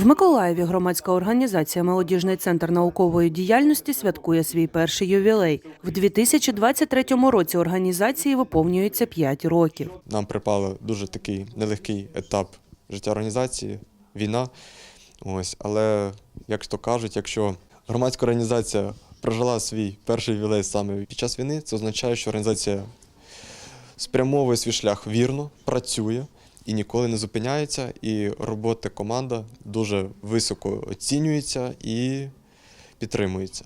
В Миколаєві громадська організація Молодіжний центр наукової діяльності святкує свій перший ювілей. В 2023 році організації виповнюється 5 років. Нам припав дуже такий нелегкий етап життя організації, війна. Ось, але, як то кажуть, якщо громадська організація прожила свій перший ювілей саме під час війни, це означає, що організація спрямовує свій шлях вірно, працює і ніколи не зупиняється. І робота команда дуже високо оцінюється і підтримується.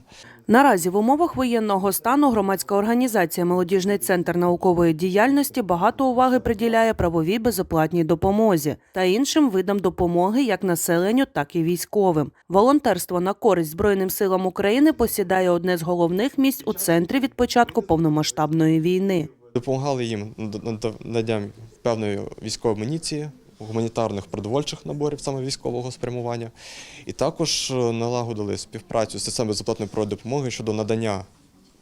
Наразі в умовах воєнного стану громадська організація Молодіжний центр наукової діяльності багато уваги приділяє правовій безоплатній допомозі та іншим видам допомоги як населенню, так і військовим. Волонтерство на користь Збройним силам України посідає одне з головних місць у центрі від початку повномасштабної війни. Допомагали їм над- надання певної військової амуніції, гуманітарних продовольчих наборів саме військового спрямування. І також е, налагодили співпрацю з системою безоплатної правової допомоги щодо надання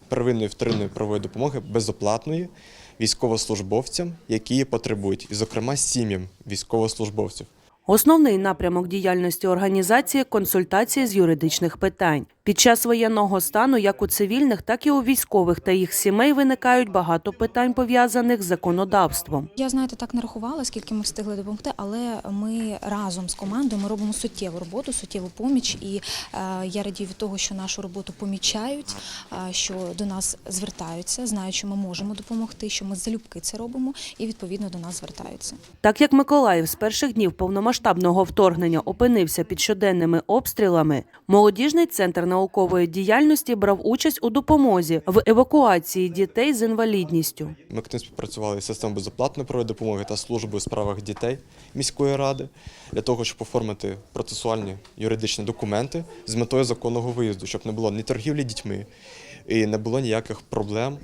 первинної вторинної правової допомоги безоплатної військовослужбовцям, які її потребують, і, зокрема, сім'ям військовослужбовців. Основний напрямок діяльності організації консультації з юридичних питань. Під час воєнного стану, як у цивільних, так і у військових та їх сімей виникають багато питань пов'язаних з законодавством. Я знаєте, так не рахувала, скільки ми встигли допомогти, але ми разом з командою ми робимо суттєву роботу, суттєву поміч. І е, я радію від того, що нашу роботу помічають, е, що до нас звертаються, знають, що ми можемо допомогти, що ми залюбки це робимо, і відповідно до нас звертаються. Так як Миколаїв з перших днів повномасштабного вторгнення опинився під щоденними обстрілами, молодіжний центр наукової діяльності брав участь у допомозі в евакуації дітей з інвалідністю. Ми активно співпрацювали з системою безоплатної правової допомоги та службою у справах дітей міської ради для того, щоб оформити процесуальні юридичні документи з метою законного виїзду, щоб не було ні торгівлі дітьми і не було ніяких проблем,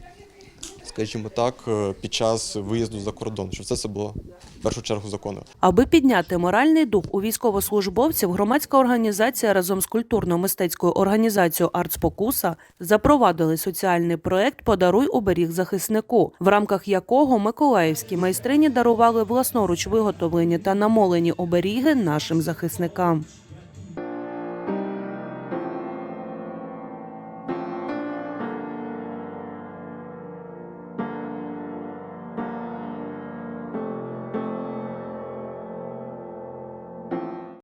скажімо так, е, під час виїзду за кордон, щоб це все було в першу чергу законно. Аби підняти моральний дух у військовослужбовців, громадська організація разом з культурно-мистецькою організацією «Артспокуса» запровадили соціальний проект Подаруй оберіг захиснику, в рамках якого миколаївські майстрині дарували власноруч виготовлені та намолені оберіги нашим захисникам.